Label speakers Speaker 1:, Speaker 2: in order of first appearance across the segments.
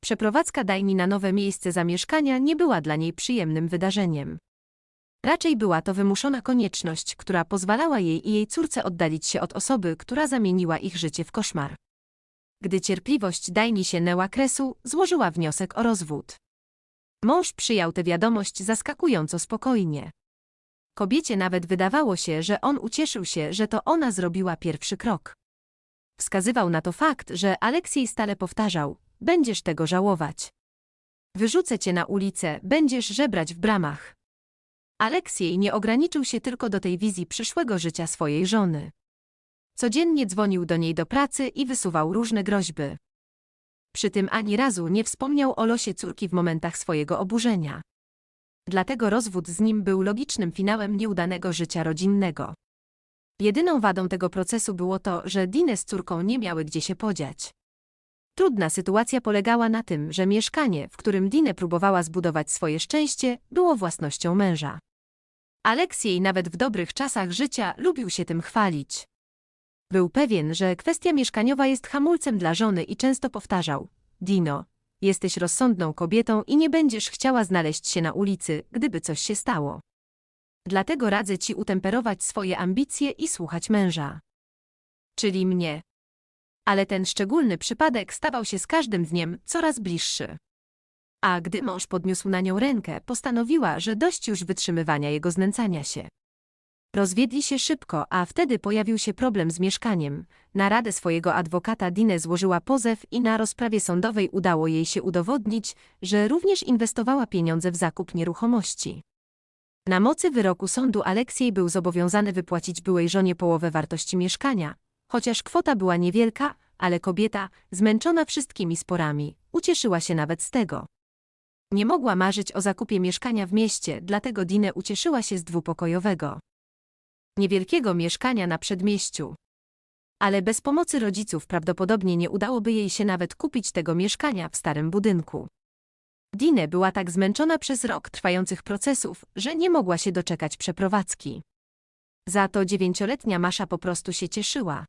Speaker 1: Przeprowadzka Dajni na nowe miejsce zamieszkania nie była dla niej przyjemnym wydarzeniem. Raczej była to wymuszona konieczność, która pozwalała jej i jej córce oddalić się od osoby, która zamieniła ich życie w koszmar. Gdy cierpliwość Dajni się neła kresu, złożyła wniosek o rozwód. Mąż przyjął tę wiadomość zaskakująco spokojnie. Kobiecie nawet wydawało się, że on ucieszył się, że to ona zrobiła pierwszy krok. Wskazywał na to fakt, że Aleksiej stale powtarzał: Będziesz tego żałować. Wyrzucę cię na ulicę, będziesz żebrać w bramach. Aleksiej nie ograniczył się tylko do tej wizji przyszłego życia swojej żony. Codziennie dzwonił do niej do pracy i wysuwał różne groźby. Przy tym ani razu nie wspomniał o losie córki w momentach swojego oburzenia. Dlatego rozwód z nim był logicznym finałem nieudanego życia rodzinnego. Jedyną wadą tego procesu było to, że Dinę z córką nie miały gdzie się podziać. Trudna sytuacja polegała na tym, że mieszkanie, w którym Dinę próbowała zbudować swoje szczęście, było własnością męża. Aleksiej nawet w dobrych czasach życia lubił się tym chwalić. Był pewien, że kwestia mieszkaniowa jest hamulcem dla żony i często powtarzał: Dino, jesteś rozsądną kobietą i nie będziesz chciała znaleźć się na ulicy, gdyby coś się stało. Dlatego radzę ci utemperować swoje ambicje i słuchać męża. Czyli mnie. Ale ten szczególny przypadek stawał się z każdym dniem coraz bliższy. A gdy mąż podniósł na nią rękę, postanowiła, że dość już wytrzymywania jego znęcania się. Rozwiedli się szybko, a wtedy pojawił się problem z mieszkaniem. Na radę swojego adwokata Dinę złożyła pozew i na rozprawie sądowej udało jej się udowodnić, że również inwestowała pieniądze w zakup nieruchomości. Na mocy wyroku sądu Aleksiej był zobowiązany wypłacić byłej żonie połowę wartości mieszkania, chociaż kwota była niewielka, ale kobieta, zmęczona wszystkimi sporami, ucieszyła się nawet z tego. Nie mogła marzyć o zakupie mieszkania w mieście, dlatego Dinę ucieszyła się z dwupokojowego niewielkiego mieszkania na przedmieściu. Ale bez pomocy rodziców prawdopodobnie nie udałoby jej się nawet kupić tego mieszkania w starym budynku. Dinę była tak zmęczona przez rok trwających procesów, że nie mogła się doczekać przeprowadzki. Za to dziewięcioletnia Masza po prostu się cieszyła.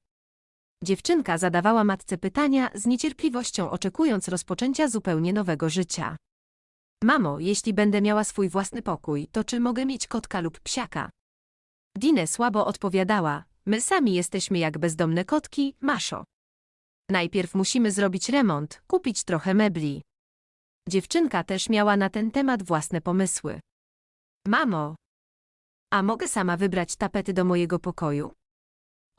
Speaker 1: Dziewczynka zadawała matce pytania z niecierpliwością oczekując rozpoczęcia zupełnie nowego życia. Mamo, jeśli będę miała swój własny pokój, to czy mogę mieć kotka lub psiaka? Dinę słabo odpowiadała, my sami jesteśmy jak bezdomne kotki, Maszo. Najpierw musimy zrobić remont, kupić trochę mebli. Dziewczynka też miała na ten temat własne pomysły. Mamo, a mogę sama wybrać tapety do mojego pokoju?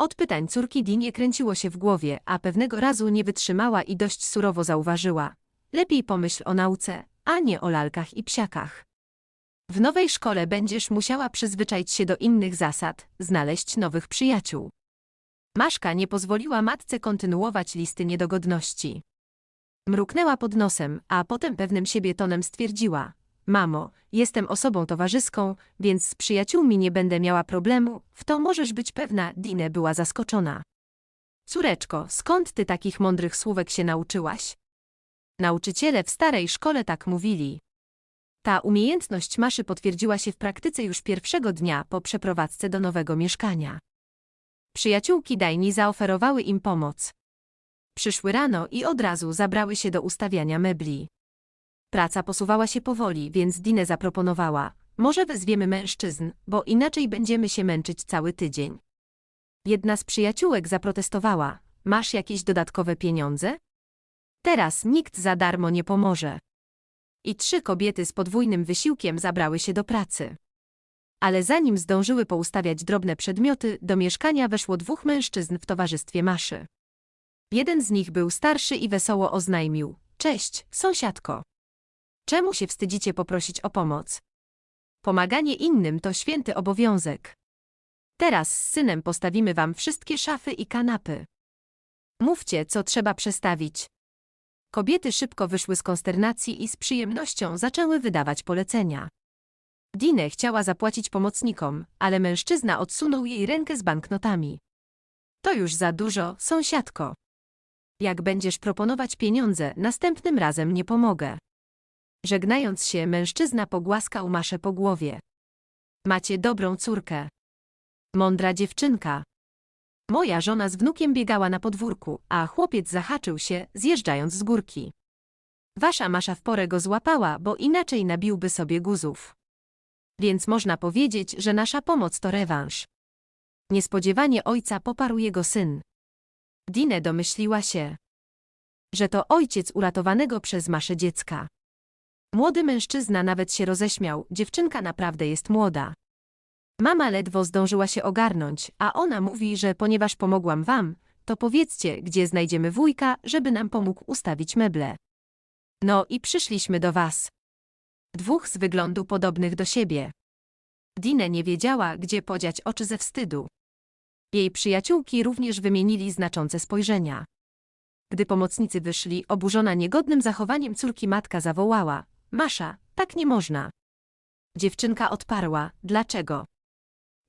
Speaker 1: Od pytań córki Dinie kręciło się w głowie, a pewnego razu nie wytrzymała i dość surowo zauważyła. Lepiej pomyśl o nauce, a nie o lalkach i psiakach. W nowej szkole będziesz musiała przyzwyczaić się do innych zasad, znaleźć nowych przyjaciół. Maszka nie pozwoliła matce kontynuować listy niedogodności. Mruknęła pod nosem, a potem pewnym siebie tonem stwierdziła: Mamo, jestem osobą towarzyską, więc z przyjaciółmi nie będę miała problemu, w to możesz być pewna, Dinę była zaskoczona. Córeczko, skąd ty takich mądrych słówek się nauczyłaś? Nauczyciele w starej szkole tak mówili. Ta umiejętność Maszy potwierdziła się w praktyce już pierwszego dnia po przeprowadzce do nowego mieszkania. Przyjaciółki Dajni zaoferowały im pomoc. Przyszły rano i od razu zabrały się do ustawiania mebli. Praca posuwała się powoli, więc Dinę zaproponowała, może wezwiemy mężczyzn, bo inaczej będziemy się męczyć cały tydzień. Jedna z przyjaciółek zaprotestowała, masz jakieś dodatkowe pieniądze? Teraz nikt za darmo nie pomoże. I trzy kobiety z podwójnym wysiłkiem zabrały się do pracy. Ale zanim zdążyły poustawiać drobne przedmioty, do mieszkania weszło dwóch mężczyzn w towarzystwie Maszy. Jeden z nich był starszy i wesoło oznajmił: Cześć, sąsiadko. Czemu się wstydzicie poprosić o pomoc? Pomaganie innym to święty obowiązek. Teraz z synem postawimy wam wszystkie szafy i kanapy. Mówcie, co trzeba przestawić. Kobiety szybko wyszły z konsternacji i z przyjemnością zaczęły wydawać polecenia. Dinę chciała zapłacić pomocnikom, ale mężczyzna odsunął jej rękę z banknotami. To już za dużo, sąsiadko. Jak będziesz proponować pieniądze, następnym razem nie pomogę. Żegnając się, mężczyzna pogłaskał Maszę po głowie. Macie dobrą córkę. Mądra dziewczynka. Moja żona z wnukiem biegała na podwórku, a chłopiec zahaczył się, zjeżdżając z górki. Wasza Masza w porę go złapała, bo inaczej nabiłby sobie guzów. Więc można powiedzieć, że nasza pomoc to rewanż. Niespodziewanie ojca poparł jego syn. Dinę domyśliła się, że to ojciec uratowanego przez Maszę dziecka. Młody mężczyzna nawet się roześmiał, dziewczynka naprawdę jest młoda. Mama ledwo zdążyła się ogarnąć, a ona mówi, że ponieważ pomogłam wam, to powiedzcie, gdzie znajdziemy wujka, żeby nam pomógł ustawić meble. No i przyszliśmy do was. Dwóch z wyglądu podobnych do siebie. Dinę nie wiedziała, gdzie podziać oczy ze wstydu. Jej przyjaciółki również wymienili znaczące spojrzenia. Gdy pomocnicy wyszli, oburzona niegodnym zachowaniem córki matka zawołała: Masza, tak nie można. Dziewczynka odparła: Dlaczego?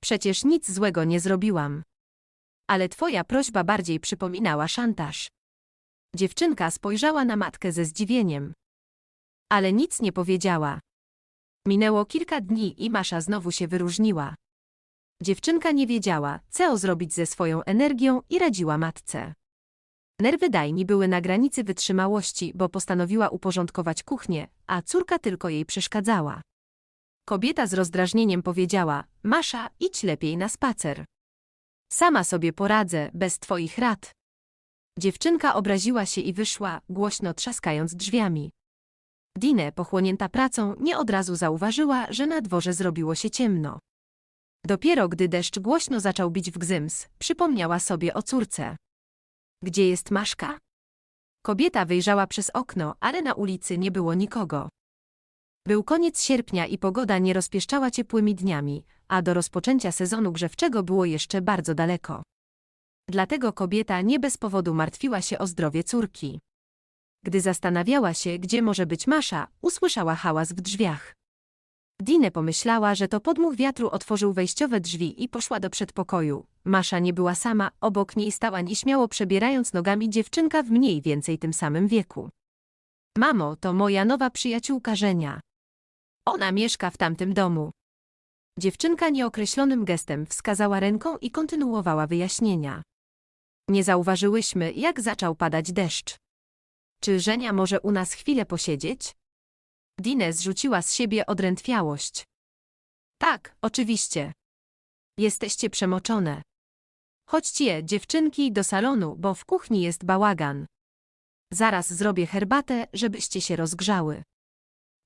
Speaker 1: Przecież nic złego nie zrobiłam. Ale twoja prośba bardziej przypominała szantaż. Dziewczynka spojrzała na matkę ze zdziwieniem. Ale nic nie powiedziała. Minęło kilka dni i Masza znowu się wyróżniła. Dziewczynka nie wiedziała, co zrobić ze swoją energią i radziła matce. Nerwy Dajni były na granicy wytrzymałości, bo postanowiła uporządkować kuchnię, a córka tylko jej przeszkadzała. Kobieta z rozdrażnieniem powiedziała: Masza, idź lepiej na spacer. Sama sobie poradzę, bez twoich rad. Dziewczynka obraziła się i wyszła, głośno trzaskając drzwiami. Dinę, pochłonięta pracą, nie od razu zauważyła, że na dworze zrobiło się ciemno. Dopiero gdy deszcz głośno zaczął bić w gzyms, przypomniała sobie o córce. Gdzie jest Maszka? Kobieta wyjrzała przez okno, ale na ulicy nie było nikogo. Był koniec sierpnia i pogoda nie rozpieszczała ciepłymi dniami, a do rozpoczęcia sezonu grzewczego było jeszcze bardzo daleko. Dlatego kobieta nie bez powodu martwiła się o zdrowie córki. Gdy zastanawiała się, gdzie może być Masza, usłyszała hałas w drzwiach. Dinę pomyślała, że to podmuch wiatru otworzył wejściowe drzwi i poszła do przedpokoju. Masza nie była sama, obok niej stała nieśmiało przebierając nogami dziewczynka w mniej więcej tym samym wieku. Mamo, to moja nowa przyjaciółka Żenia. Ona mieszka w tamtym domu. Dziewczynka nieokreślonym gestem wskazała ręką i kontynuowała wyjaśnienia. Nie zauważyłyśmy, jak zaczął padać deszcz. Czy Żenia może u nas chwilę posiedzieć? Dinę zrzuciła z siebie odrętwiałość. Tak, oczywiście. Jesteście przemoczone. Chodźcie, dziewczynki, do salonu, bo w kuchni jest bałagan. Zaraz zrobię herbatę, żebyście się rozgrzały.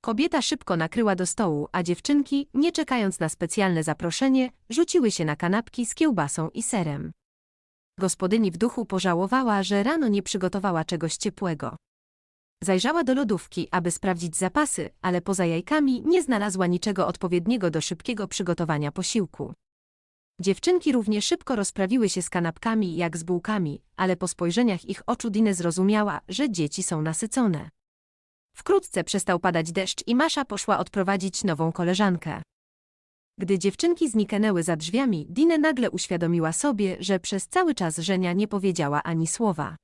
Speaker 1: Kobieta szybko nakryła do stołu, a dziewczynki, nie czekając na specjalne zaproszenie, rzuciły się na kanapki z kiełbasą i serem. Gospodyni w duchu pożałowała, że rano nie przygotowała czegoś ciepłego. Zajrzała do lodówki, aby sprawdzić zapasy, ale poza jajkami nie znalazła niczego odpowiedniego do szybkiego przygotowania posiłku. Dziewczynki równie szybko rozprawiły się z kanapkami jak z bułkami, ale po spojrzeniach ich oczu Dinę zrozumiała, że dzieci są nasycone. Wkrótce przestał padać deszcz i Masza poszła odprowadzić nową koleżankę. Gdy dziewczynki zniknęły za drzwiami, Dinę nagle uświadomiła sobie, że przez cały czas Żenia nie powiedziała ani słowa.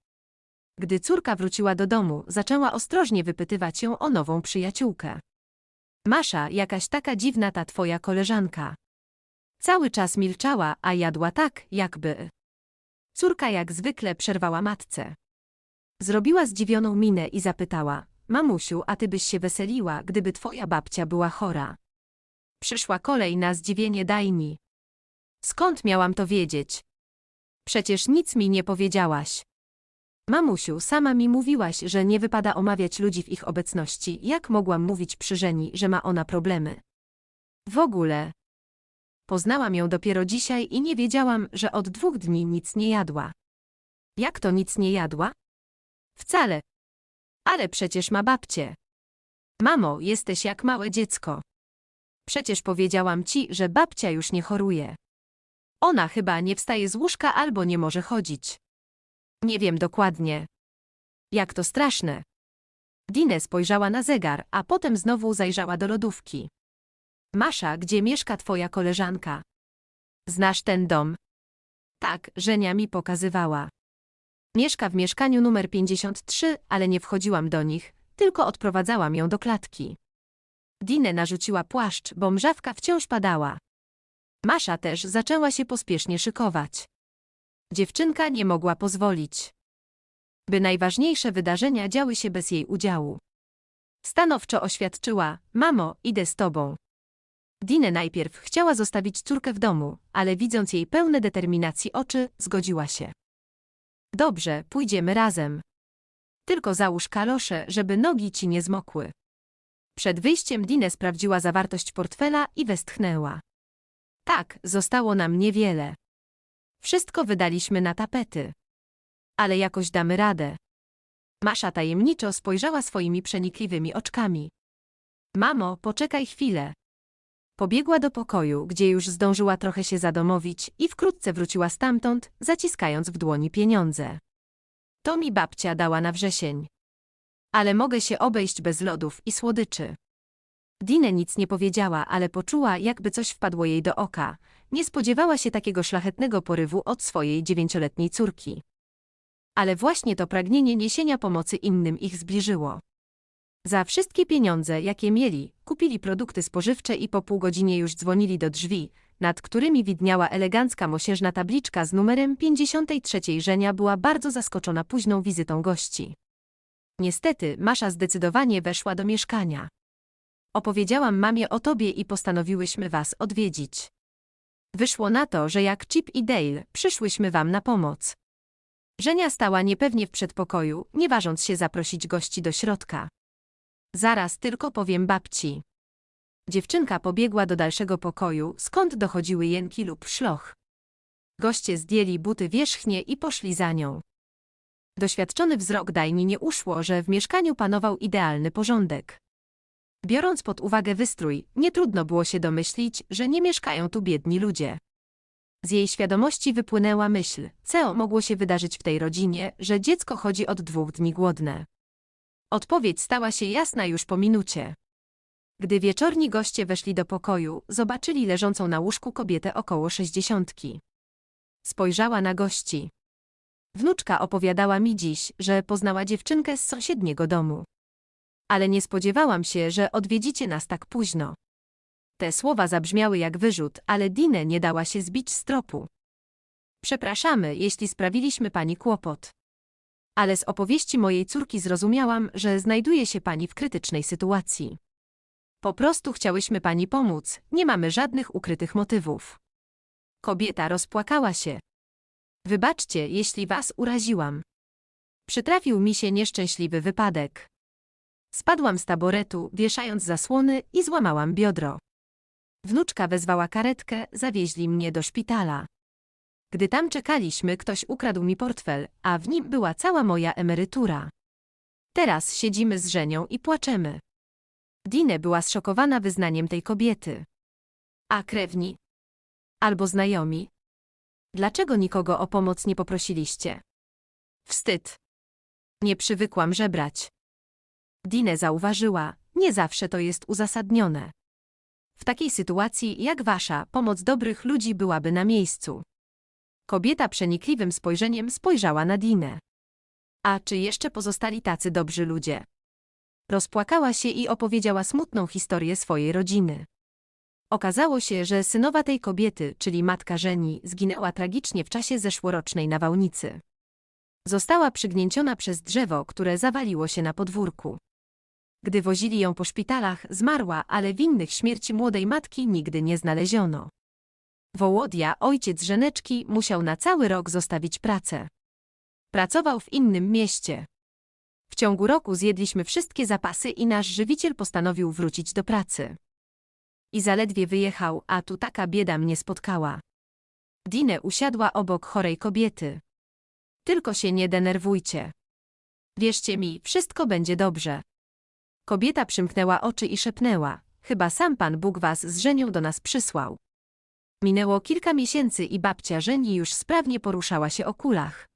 Speaker 1: Gdy córka wróciła do domu, zaczęła ostrożnie wypytywać ją o nową przyjaciółkę. Masza, jakaś taka dziwna ta twoja koleżanka. Cały czas milczała, a jadła tak, jakby. Córka jak zwykle przerwała matce. Zrobiła zdziwioną minę i zapytała: Mamusiu, a ty byś się weseliła, gdyby twoja babcia była chora. Przyszła kolej na zdziwienie daj mi. Skąd miałam to wiedzieć? Przecież nic mi nie powiedziałaś. Mamusiu, sama mi mówiłaś, że nie wypada omawiać ludzi w ich obecności. Jak mogłam mówić przy Żeni, że ma ona problemy? W ogóle. Poznałam ją dopiero dzisiaj i nie wiedziałam, że od dwóch dni nic nie jadła. Jak to nic nie jadła? Wcale. Ale przecież ma babcię. Mamo, jesteś jak małe dziecko. Przecież powiedziałam ci, że babcia już nie choruje. Ona chyba nie wstaje z łóżka albo nie może chodzić. Nie wiem dokładnie. Jak to straszne. Dinę spojrzała na zegar, a potem znowu zajrzała do lodówki. Masza, gdzie mieszka twoja koleżanka? Znasz ten dom? Tak, Żenia mi pokazywała. Mieszka w mieszkaniu numer 53, ale nie wchodziłam do nich, tylko odprowadzałam ją do klatki. Dinę narzuciła płaszcz, bo mrzawka wciąż padała. Masza też zaczęła się pospiesznie szykować. Dziewczynka nie mogła pozwolić, by najważniejsze wydarzenia działy się bez jej udziału. Stanowczo oświadczyła, mamo, idę z tobą. Dinę najpierw chciała zostawić córkę w domu, ale widząc jej pełne determinacji oczy, zgodziła się. Dobrze, pójdziemy razem. Tylko załóż kalosze, żeby nogi ci nie zmokły. Przed wyjściem Dinę sprawdziła zawartość portfela i westchnęła. Tak, zostało nam niewiele. Wszystko wydaliśmy na tapety. Ale jakoś damy radę. Masza tajemniczo spojrzała swoimi przenikliwymi oczkami. Mamo, poczekaj chwilę. Pobiegła do pokoju, gdzie już zdążyła trochę się zadomowić i wkrótce wróciła stamtąd, zaciskając w dłoni pieniądze. To mi babcia dała na wrzesień. Ale mogę się obejść bez lodów i słodyczy. Dinę nic nie powiedziała, ale poczuła, jakby coś wpadło jej do oka. Nie spodziewała się takiego szlachetnego porywu od swojej dziewięcioletniej córki. Ale właśnie to pragnienie niesienia pomocy innym ich zbliżyło. Za wszystkie pieniądze, jakie mieli, kupili produkty spożywcze i po pół godzinie już dzwonili do drzwi, nad którymi widniała elegancka mosiężna tabliczka z numerem 53 Żenia była bardzo zaskoczona późną wizytą gości. Niestety, Masza zdecydowanie weszła do mieszkania. Opowiedziałam mamie o tobie i postanowiłyśmy was odwiedzić. Wyszło na to, że jak Chip i Dale, przyszłyśmy wam na pomoc. Żenia stała niepewnie w przedpokoju, nie ważąc się zaprosić gości do środka. Zaraz tylko powiem babci. Dziewczynka pobiegła do dalszego pokoju, skąd dochodziły jęki lub szloch. Goście zdjęli buty wierzchnie i poszli za nią. Doświadczony wzrok Dajni nie uszło, że w mieszkaniu panował idealny porządek. Biorąc pod uwagę wystrój, nie trudno było się domyślić, że nie mieszkają tu biedni ludzie. Z jej świadomości wypłynęła myśl, co mogło się wydarzyć w tej rodzinie, że dziecko chodzi od dwóch dni głodne. Odpowiedź stała się jasna już po minucie. Gdy wieczorni goście weszli do pokoju, zobaczyli leżącą na łóżku kobietę około sześćdziesiątki. Spojrzała na gości. Wnuczka opowiadała mi dziś, że poznała dziewczynkę z sąsiedniego domu. Ale nie spodziewałam się, że odwiedzicie nas tak późno. Te słowa zabrzmiały jak wyrzut, ale Dinę nie dała się zbić z tropu. Przepraszamy, jeśli sprawiliśmy pani kłopot. Ale z opowieści mojej córki zrozumiałam, że znajduje się pani w krytycznej sytuacji. Po prostu chciałyśmy pani pomóc, nie mamy żadnych ukrytych motywów. Kobieta rozpłakała się. Wybaczcie, jeśli was uraziłam. Przytrafił mi się nieszczęśliwy wypadek. Spadłam z taboretu, wieszając zasłony i złamałam biodro. Wnuczka wezwała karetkę, zawieźli mnie do szpitala. Gdy tam czekaliśmy, ktoś ukradł mi portfel, a w nim była cała moja emerytura. Teraz siedzimy z Żenią i płaczemy. Dinę była zszokowana wyznaniem tej kobiety. A krewni? Albo znajomi? Dlaczego nikogo o pomoc nie poprosiliście? Wstyd. Nie przywykłam żebrać. Dinę zauważyła, nie zawsze to jest uzasadnione. W takiej sytuacji jak wasza, pomoc dobrych ludzi byłaby na miejscu. Kobieta przenikliwym spojrzeniem spojrzała na Dinę. A czy jeszcze pozostali tacy dobrzy ludzie? Rozpłakała się i opowiedziała smutną historię swojej rodziny. Okazało się, że synowa tej kobiety, czyli matka Żeni, zginęła tragicznie w czasie zeszłorocznej nawałnicy. Została przygnięciona przez drzewo, które zawaliło się na podwórku. Gdy wozili ją po szpitalach, zmarła, ale winnych śmierci młodej matki nigdy nie znaleziono. Wołodia, ojciec Żeneczki, musiał na cały rok zostawić pracę. Pracował w innym mieście. W ciągu roku zjedliśmy wszystkie zapasy i nasz żywiciel postanowił wrócić do pracy. I zaledwie wyjechał, a tu taka bieda mnie spotkała. Dinę usiadła obok chorej kobiety. Tylko się nie denerwujcie. Wierzcie mi, wszystko będzie dobrze. Kobieta przymknęła oczy i szepnęła, chyba sam Pan Bóg was z Żenią do nas przysłał. Minęło kilka miesięcy i babcia Żeni już sprawnie poruszała się o kulach.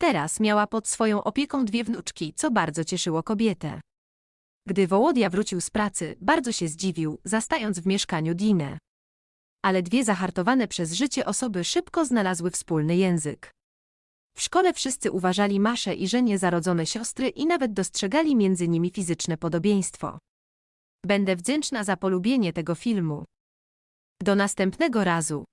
Speaker 1: Teraz miała pod swoją opieką dwie wnuczki, co bardzo cieszyło kobietę. Gdy Wołodia wrócił z pracy, bardzo się zdziwił, zastając w mieszkaniu Dinę. Ale dwie zahartowane przez życie osoby szybko znalazły wspólny język. W szkole wszyscy uważali Maszę i Żenię za rodzone siostry i nawet dostrzegali między nimi fizyczne podobieństwo. Będę wdzięczna za polubienie tego filmu. Do następnego razu.